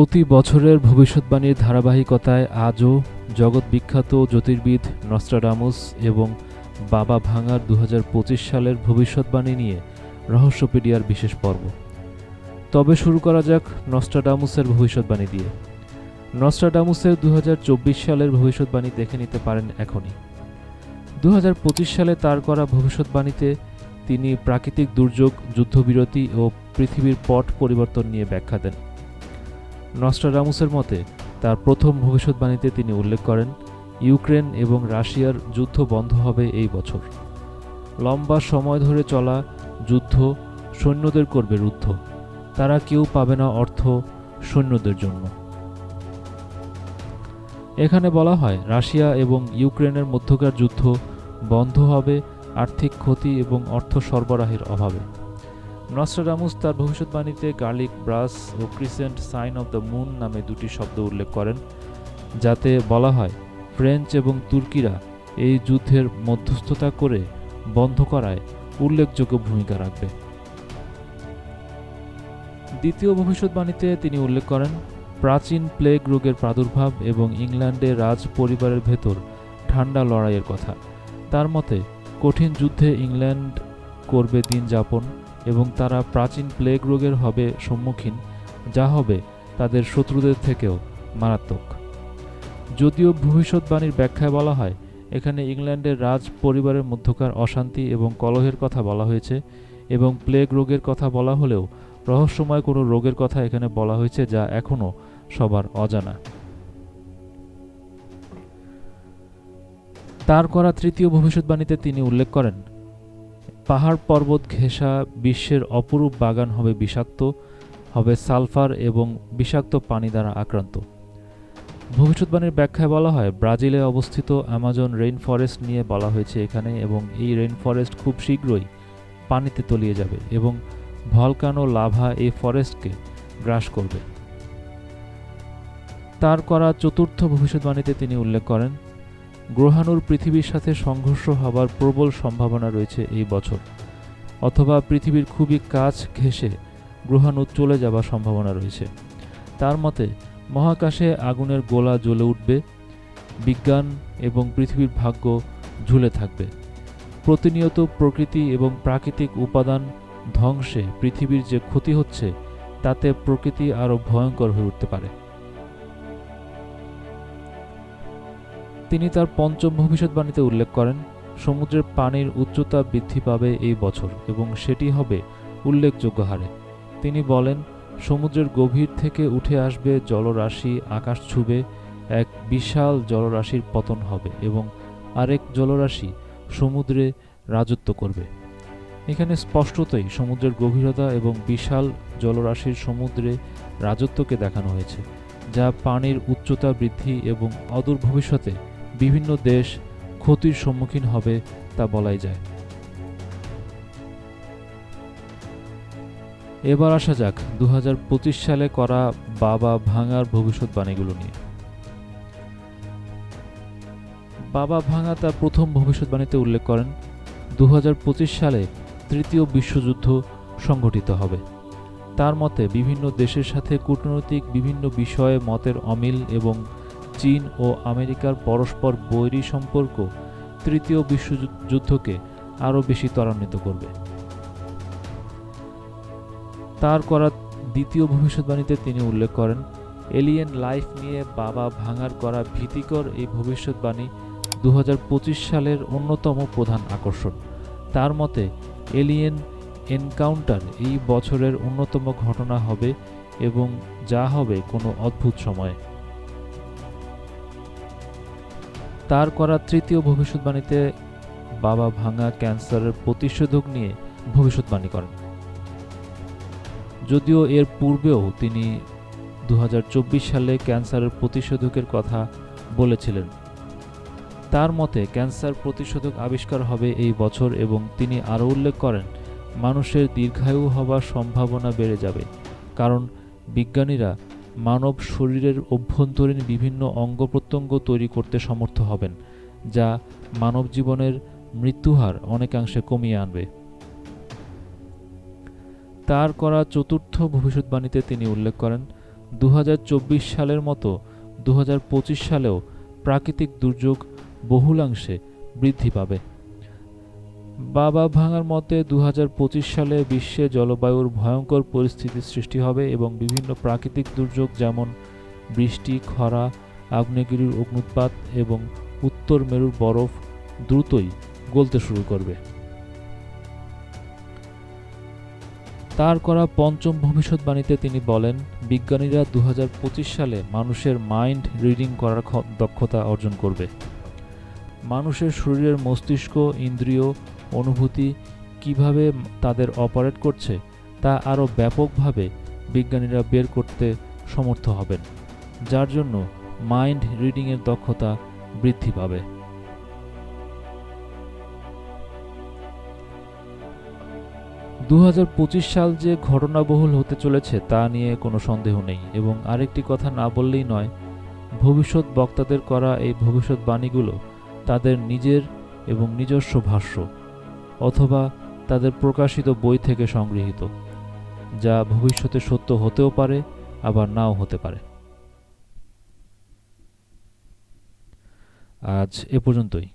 প্রতি বছরের ভবিষ্যৎবাণীর ধারাবাহিকতায় আজও জগৎ বিখ্যাত জ্যোতির্বিদ নস্ট্রাডামুস এবং বাবা ভাঙার দু হাজার পঁচিশ সালের ভবিষ্যৎবাণী নিয়ে রহস্যপিডিয়ার বিশেষ পর্ব। তবে শুরু করা যাক নস্ট্রাডামুসের ভবিষ্যৎবাণী দিয়ে। নস্ট্রাডামুসের দু হাজার চব্বিশ সালের ভবিষ্যৎবাণী দেখে নিতে পারেন এখনই। দু হাজার পঁচিশ সালে তার করা ভবিষ্যৎবাণীতে তিনি প্রাকৃতিক দুর্যোগ, যুদ্ধবিরতি ও পৃথিবীর পট পরিবর্তন নিয়ে ব্যাখ্যা দেন। নস্ট্রাডামুসের মতে, তার প্রথম ভবিষ্যৎবাণীতে তিনি উল্লেখ করেন, ইউক্রেন এবং রাশিয়ার যুদ্ধ বন্ধ হবে এই বছর। লম্বা সময় ধরে চলা যুদ্ধ সৈন্যদের করবে রুদ্ধ। তারা কেউ পাবে না অর্থ সৈন্যদের জন্য। এখানে বলা হয়, রাশিয়া এবং ইউক্রেনের মধ্যকার যুদ্ধ বন্ধ হবে আর্থিক ক্ষতি এবং অর্থ সরবরাহের অভাবে। নস্ট্রাডামুস তার ভবিষ্যৎবাণীতে garlic brass O crescent sign of the moon নামে দুটি শব্দ উল্লেখ করেন, যাতে বলা হয় ফ্রেঞ্চ এবং তুর্কিরা এই যুদ্ধের মধ্যস্থতা করে বন্ধ করায় উল্লেখযোগ্য ভূমিকা রাখবে। দ্বিতীয় ভবিষ্যৎবাণীতে তিনি উল্লেখ করেন, প্রাচীন প্লেগ রোগের প্রাদুর্ভাব এবং ইংল্যান্ডে রাজ পরিবারের ভেতর ঠান্ডা লড়াইয়ের কথা। তার মতে, কঠিন যুদ্ধে ইংল্যান্ড করবে দিন যাপন। এবং তারা প্রাচীন প্লেগ রোগের হবে সম্মুখীন, যা হবে তাদের শত্রুদের থেকেও মারাত্মক। যদিও ভবিষ্যৎবাণীর ব্যাখ্যায় বলা হয়, এখানে ইংল্যান্ডের রাজ পরিবারের মধ্যকার অশান্তি এবং কলহের কথা বলা হয়েছে এবং প্লেগ রোগের কথা বলা হলেও রহস্যময় কোনো রোগের কথা এখানে বলা হয়েছে যা এখনও সবার অজানা। তার করা তৃতীয় ভবিষ্যৎবাণীতে তিনি উল্লেখ করেন পাহাড় পর্বত ঘেঁষা বিশ্বের অপরূপ বাগান হবে বিষাক্ত, হবে সালফার এবং বিষাক্ত পানি দ্বারা আক্রান্ত। ভবিষ্যৎবাণীর ব্যাখ্যায় বলা হয়, ব্রাজিলে অবস্থিত অ্যামাজন রেইন ফরেস্ট নিয়ে বলা হয়েছে এখানে এবং এই রেইন ফরেস্ট খুব শীঘ্রই পানিতে তলিয়ে যাবে এবং ভলকানো লাভা এই ফরেস্টকে গ্রাস করবে। তার করা চতুর্থ ভবিষ্যৎবাণীতে তিনি উল্লেখ করেন গ্রহাণুর পৃথিবীর সাথে সংঘর্ষ হবার প্রবল সম্ভাবনা রয়েছে এই বছর। অথবা পৃথিবীর খুবই কাছ ঘেঁষে গ্রহাণু চলে যাবার সম্ভাবনা রয়েছে। তার মতে, মহাকাশে আগুনের গোলা জ্বলে উঠবে, বিজ্ঞান এবং পৃথিবীর ভাগ্য ঝুলে থাকবে। প্রতিনিয়ত প্রকৃতি এবং প্রাকৃতিক উপাদান ধ্বংসে পৃথিবীর যে ক্ষতি হচ্ছে, তাতে প্রকৃতি আরও ভয়ঙ্কর হয়ে উঠতে পারে। তিনি তার পঞ্চম ভবিষ্যৎবাণীতে উল্লেখ করেন, সমুদ্রের পানির উচ্চতা বৃদ্ধি পাবে এই বছর এবং সেটি হবে উল্লেখযোগ্য হারে। তিনি বলেন, সমুদ্রের গভীর থেকে উঠে আসবে জলরাশি, আকাশ ছুবে, এক বিশাল জলরাশির পতন হবে এবং আরেক জলরাশি সমুদ্রে রাজত্ব করবে। এখানে স্পষ্টতই সমুদ্রের গভীরতা এবং বিশাল জলরাশির সমুদ্রে রাজত্বকে দেখানো হয়েছে, যা পানির উচ্চতা বৃদ্ধি এবং অদূর ভবিষ্যতে বিভিন্ন দেশ ক্ষতির সম্মুখীন হবে তা বলাই যায়। এবার আসা যাক দু সালে করা বাবা ভাঙার ভবিষ্যৎবাণীগুলো নিয়ে। বাবা ভাঙা তার প্রথম ভবিষ্যৎবাণীতে উল্লেখ করেন দু হাজার পঁচিশ সালে তৃতীয় বিশ্বযুদ্ধ সংঘটিত হবে। তার মতে বিভিন্ন দেশের সাথে কূটনৈতিক বিভিন্ন বিষয়ে মতের অমিল এবং চীন ও আমেরিকার পরস্পর বৈরী সম্পর্ক তৃতীয় বিশ্বযুদ্ধকে আরও বেশি ত্বরান্বিত করবে। তার করা দ্বিতীয় ভবিষ্যৎবাণীতে তিনি উল্লেখ করেন, এলিয়েন লাইফ নিয়ে বাবা ভাঙার করা ভীতিকর এই ভবিষ্যৎবাণী দু হাজার পঁচিশ সালের অন্যতম প্রধান আকর্ষণ। তার মতে, এলিয়েন এনকাউন্টার এই বছরের অন্যতম ঘটনা হবে এবং যা হবে কোনো অদ্ভুত সময়ে। তার করা তৃতীয় ভবিষ্যৎবাণীতে বাবা ভাঙা ক্যান্সারের প্রতিষেধক নিয়ে ভবিষ্যৎবাণী করেন। যদিও এর পূর্বেও তিনি দু হাজার চব্বিশ সালে ক্যান্সারের প্রতিষেধকের কথা বলেছিলেন। তার মতে, ক্যান্সার প্রতিষেধক আবিষ্কার হবে এই বছর এবং তিনি আরও উল্লেখ করেন, মানুষের দীর্ঘায়ু হবার সম্ভাবনা বেড়ে যাবে, কারণ বিজ্ঞানীরা মানব শরীরের অভ্যন্তরীণ বিভিন্ন অঙ্গ প্রত্যঙ্গ তৈরি করতে সমর্থ হবেন, যা মানব জীবনের মৃত্যুহার অনেকাংশে কমিয়ে আনবে। তার করা চতুর্থ ভবিষ্যৎবাণীতে তিনি উল্লেখ করেন দু হাজার চব্বিশ সালের মতো দু হাজার পঁচিশ সালেও প্রাকৃতিক দুর্যোগ বহুলাংশে বৃদ্ধি পাবে। বাবা ভাঙার মতে দু হাজার পঁচিশ সালে বিশ্বে জলবায়ুর ভয়ঙ্কর পরিস্থিতির সৃষ্টি হবে এবং বিভিন্ন প্রাকৃতিক দুর্যোগ যেমন বৃষ্টি, খরা, আগ্নেয়গিরির অগ্নুৎপাত এবং উত্তর মেরুর বরফ দ্রুতই গলতে শুরু করবে। তার করা পঞ্চম ভবিষ্যৎবাণীতে তিনি বলেন, বিজ্ঞানীরা দু হাজার পঁচিশ সালে মানুষের মাইন্ড রিডিং করার দক্ষতা অর্জন করবে। মানুষের শরীরের মস্তিষ্ক, ইন্দ্রিয় অনুভূতি কীভাবে তাদের অপারেট করছে তা আরও ব্যাপকভাবে বিজ্ঞানীরা বের করতে সমর্থ হবেন, যার জন্য মাইন্ড রিডিংয়ের দক্ষতা বৃদ্ধি পাবে। দু হাজার পঁচিশ সাল যে ঘটনাবহুল হতে চলেছে তা নিয়ে কোনো সন্দেহ নেই এবং আরেকটি কথা না বললেই নয়, ভবিষ্যৎ বক্তাদের করা এই ভবিষ্যৎবাণীগুলো তাদের নিজের এবং নিজস্ব ভাষ্য। অথবা তাদের প্রকাশিত বই থেকে সংগৃহীত, যা ভবিষ্যতে সত্য হতেও পারে, আবার নাও হতে পারে। আজ এ পর্যন্তই।